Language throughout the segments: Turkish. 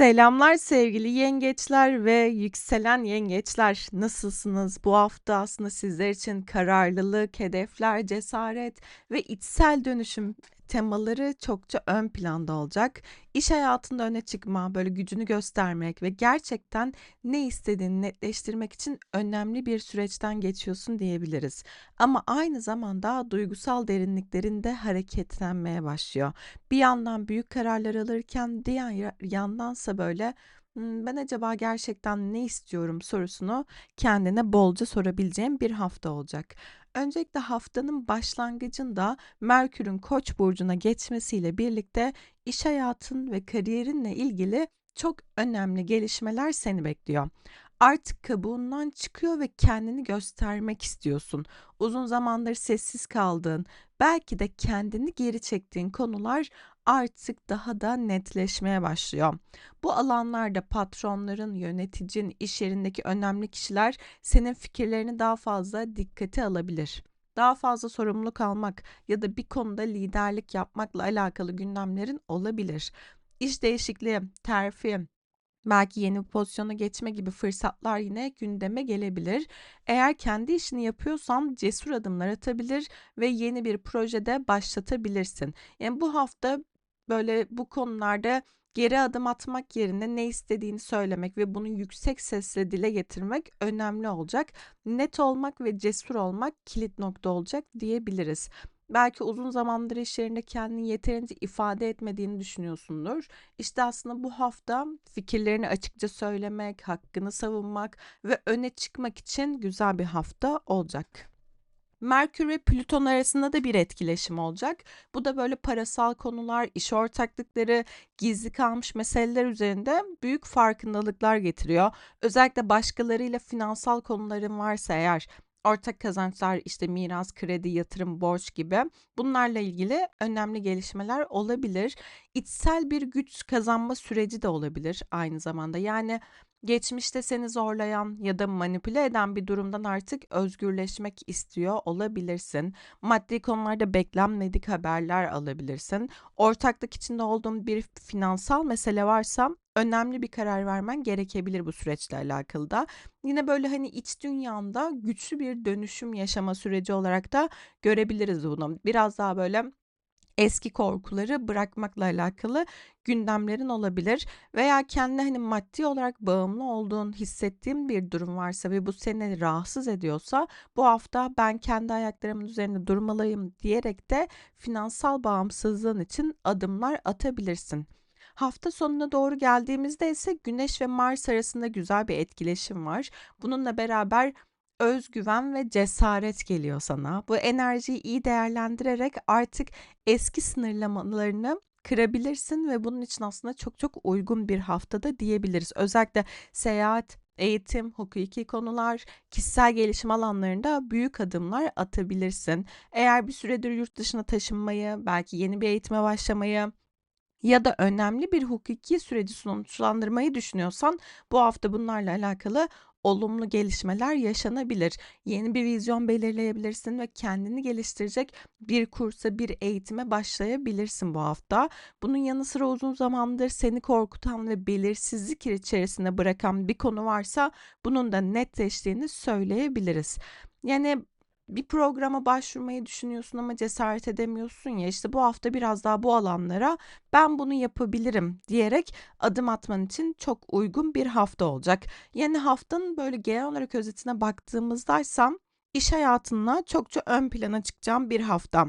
Selamlar sevgili yengeçler ve yükselen yengeçler. Nasılsınız? Bu hafta aslında sizler için kararlılık, hedefler, cesaret ve içsel dönüşüm temaları çokça ön planda olacak. İş hayatında öne çıkma, böyle gücünü göstermek ve gerçekten ne istediğini netleştirmek için önemli bir süreçten geçiyorsun diyebiliriz. Ama aynı zamanda duygusal derinliklerinde hareketlenmeye başlıyor. Bir yandan büyük kararlar alırken diğer yandansa böyle "Hmm, ben acaba gerçekten ne istiyorum sorusunu kendine bolca sorabileceğim bir hafta olacak. Öncelikle haftanın başlangıcında Merkür'ün Koç burcuna geçmesiyle birlikte iş hayatın ve kariyerinle ilgili çok önemli gelişmeler seni bekliyor. Artık kabuğundan çıkıyor ve kendini göstermek istiyorsun. Uzun zamandır sessiz kaldığın, belki de kendini geri çektiğin konular artık daha da netleşmeye başlıyor. Bu alanlarda patronların, yöneticin, iş yerindeki önemli kişiler senin fikirlerini daha fazla dikkate alabilir. Daha fazla sorumluluk almak ya da bir konuda liderlik yapmakla alakalı gündemlerin olabilir. İş değişikliği, terfi, belki yeni bir pozisyona geçme gibi fırsatlar yine gündeme gelebilir. Eğer kendi işini yapıyorsan cesur adımlar atabilir ve yeni bir projede başlatabilirsin. Yani bu hafta böyle bu konularda geri adım atmak yerine ne istediğini söylemek ve bunu yüksek sesle dile getirmek önemli olacak. Net olmak ve cesur olmak kilit nokta olacak diyebiliriz. Belki uzun zamandır iş yerinde kendini yeterince ifade etmediğini düşünüyorsundur. İşte aslında bu hafta fikirlerini açıkça söylemek, hakkını savunmak ve öne çıkmak için güzel bir hafta olacak. Merkür ve Plüton arasında da bir etkileşim olacak. Bu da böyle parasal konular, iş ortaklıkları, gizli kalmış meseleler üzerinde büyük farkındalıklar getiriyor. Özellikle başkalarıyla finansal konuların varsa eğer ortak kazançlar işte miras, kredi, yatırım, borç gibi bunlarla ilgili önemli gelişmeler olabilir. İçsel bir güç kazanma süreci de olabilir aynı zamanda. Yani geçmişte seni zorlayan ya da manipüle eden bir durumdan artık özgürleşmek istiyor olabilirsin. Maddi konularda beklenmedik haberler alabilirsin. Ortaklık içinde olduğun bir finansal mesele varsa önemli bir karar vermen gerekebilir bu süreçle alakalı da. Yine böyle hani iç dünyanda güçlü bir dönüşüm yaşama süreci olarak da görebiliriz bunu. Biraz daha böyle eski korkuları bırakmakla alakalı gündemlerin olabilir veya kendi hani maddi olarak bağımlı olduğun hissettiğin bir durum varsa ve bu seni rahatsız ediyorsa bu hafta ben kendi ayaklarımın üzerinde durmalıyım diyerek de finansal bağımsızlığın için adımlar atabilirsin. Hafta sonuna doğru geldiğimizde ise Güneş ve Mars arasında güzel bir etkileşim var. Bununla beraber özgüven ve cesaret geliyor sana. Bu enerjiyi iyi değerlendirerek artık eski sınırlamalarını kırabilirsin ve bunun için aslında çok çok uygun bir haftada diyebiliriz. Özellikle seyahat, eğitim, hukuki konular, kişisel gelişim alanlarında büyük adımlar atabilirsin. Eğer bir süredir yurt dışına taşınmayı, belki yeni bir eğitime başlamayı ya da önemli bir hukuki süreci sonuçlandırmayı düşünüyorsan bu hafta bunlarla alakalı olumlu gelişmeler yaşanabilir. Yeni bir vizyon belirleyebilirsin ve kendini geliştirecek bir kursa, bir eğitime başlayabilirsin bu hafta. Bunun yanı sıra uzun zamandır seni korkutan ve belirsizlik içerisinde bırakan bir konu varsa bunun da netleştiğini söyleyebiliriz. Yani bir programa başvurmayı düşünüyorsun ama cesaret edemiyorsun ya işte bu hafta biraz daha bu alanlara ben bunu yapabilirim diyerek adım atman için çok uygun bir hafta olacak. Yani haftanın böyle genel olarak özetine baktığımızdaysam iş hayatında çokça ön plana çıkacağım bir hafta.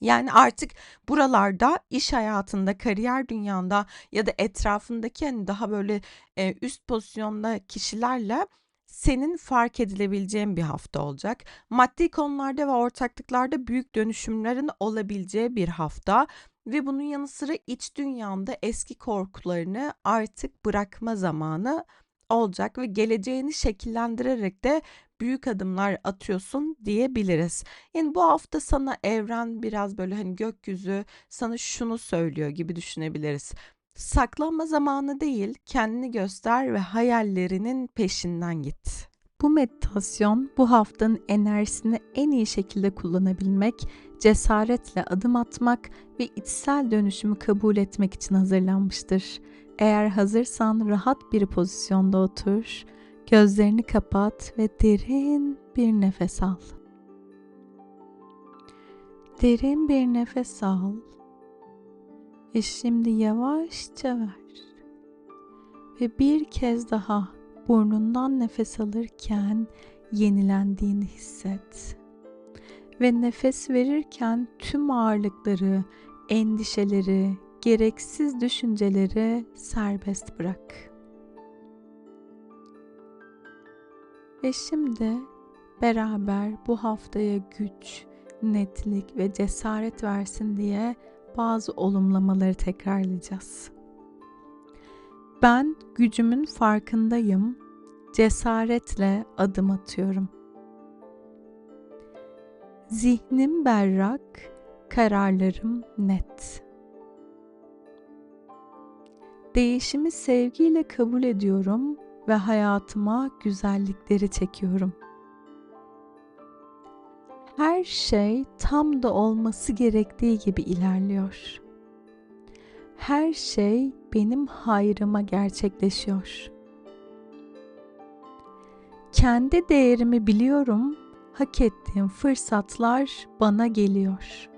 Yani artık buralarda iş hayatında, kariyer dünyanda ya da etrafındaki hani daha böyle e, üst pozisyonda kişilerle senin fark edilebileceğin bir hafta olacak. Maddi konularda ve ortaklıklarda büyük dönüşümlerin olabileceği bir hafta ve bunun yanı sıra iç dünyanda eski korkularını artık bırakma zamanı olacak ve geleceğini şekillendirerek de büyük adımlar atıyorsun diyebiliriz. Yani bu hafta sana evren biraz böyle hani gökyüzü sana şunu söylüyor gibi düşünebiliriz. Saklanma zamanı değil, kendini göster ve hayallerinin peşinden git. Bu meditasyon bu haftanın enerjisini en iyi şekilde kullanabilmek, cesaretle adım atmak ve içsel dönüşümü kabul etmek için hazırlanmıştır. Eğer hazırsan rahat bir pozisyonda otur. Gözlerini kapat ve derin bir nefes al. Derin bir nefes al. Ve şimdi yavaşça ver. Ve bir kez daha burnundan nefes alırken yenilendiğini hisset. Ve nefes verirken tüm ağırlıkları, endişeleri, gereksiz düşünceleri serbest bırak. Ve şimdi beraber bu haftaya güç, netlik ve cesaret versin diye bazı olumlamaları tekrarlayacağız. Ben gücümün farkındayım. Cesaretle adım atıyorum. Zihnim berrak, kararlarım net. Değişimi sevgiyle kabul ediyorum ve hayatıma güzellikleri çekiyorum. Her şey tam da olması gerektiği gibi ilerliyor. Her şey benim hayrıma gerçekleşiyor. Kendi değerimi biliyorum, hak ettiğim fırsatlar bana geliyor.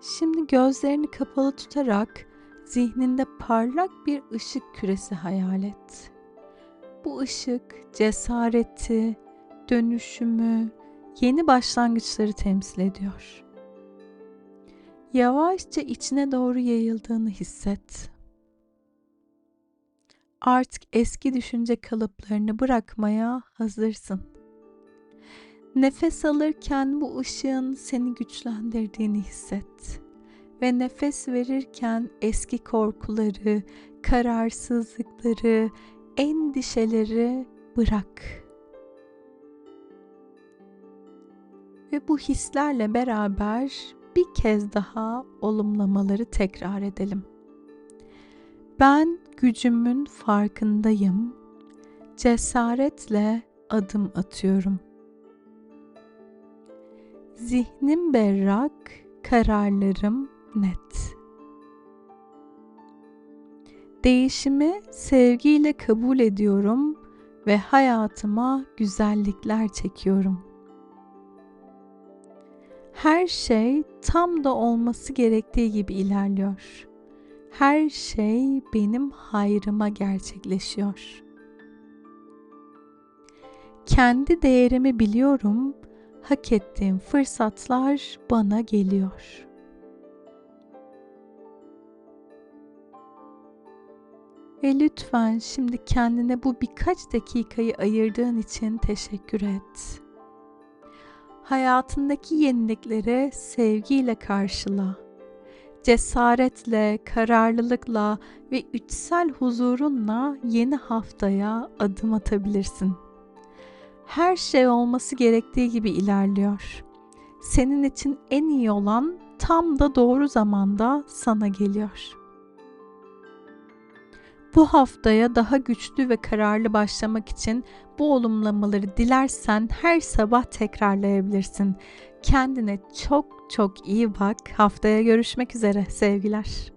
Şimdi gözlerini kapalı tutarak zihninde parlak bir ışık küresi hayal et. Bu ışık cesareti, dönüşümü, yeni başlangıçları temsil ediyor. Yavaşça içine doğru yayıldığını hisset. Artık eski düşünce kalıplarını bırakmaya hazırsın. Nefes alırken bu ışığın seni güçlendirdiğini hisset ve nefes verirken eski korkuları, kararsızlıkları, endişeleri bırak. Ve bu hislerle beraber bir kez daha olumlamaları tekrar edelim. Ben gücümün farkındayım. Cesaretle adım atıyorum. Zihnim berrak, kararlarım net. Değişimi sevgiyle kabul ediyorum ve hayatıma güzellikler çekiyorum.'' Her şey tam da olması gerektiği gibi ilerliyor. Her şey benim hayrıma gerçekleşiyor. Kendi değerimi biliyorum. Hak ettiğim fırsatlar bana geliyor. Ve lütfen şimdi kendine bu birkaç dakikayı ayırdığın için teşekkür et hayatındaki yenilikleri sevgiyle karşıla. Cesaretle, kararlılıkla ve içsel huzurunla yeni haftaya adım atabilirsin. Her şey olması gerektiği gibi ilerliyor. Senin için en iyi olan tam da doğru zamanda sana geliyor.'' Bu haftaya daha güçlü ve kararlı başlamak için bu olumlamaları dilersen her sabah tekrarlayabilirsin. Kendine çok çok iyi bak. Haftaya görüşmek üzere sevgiler.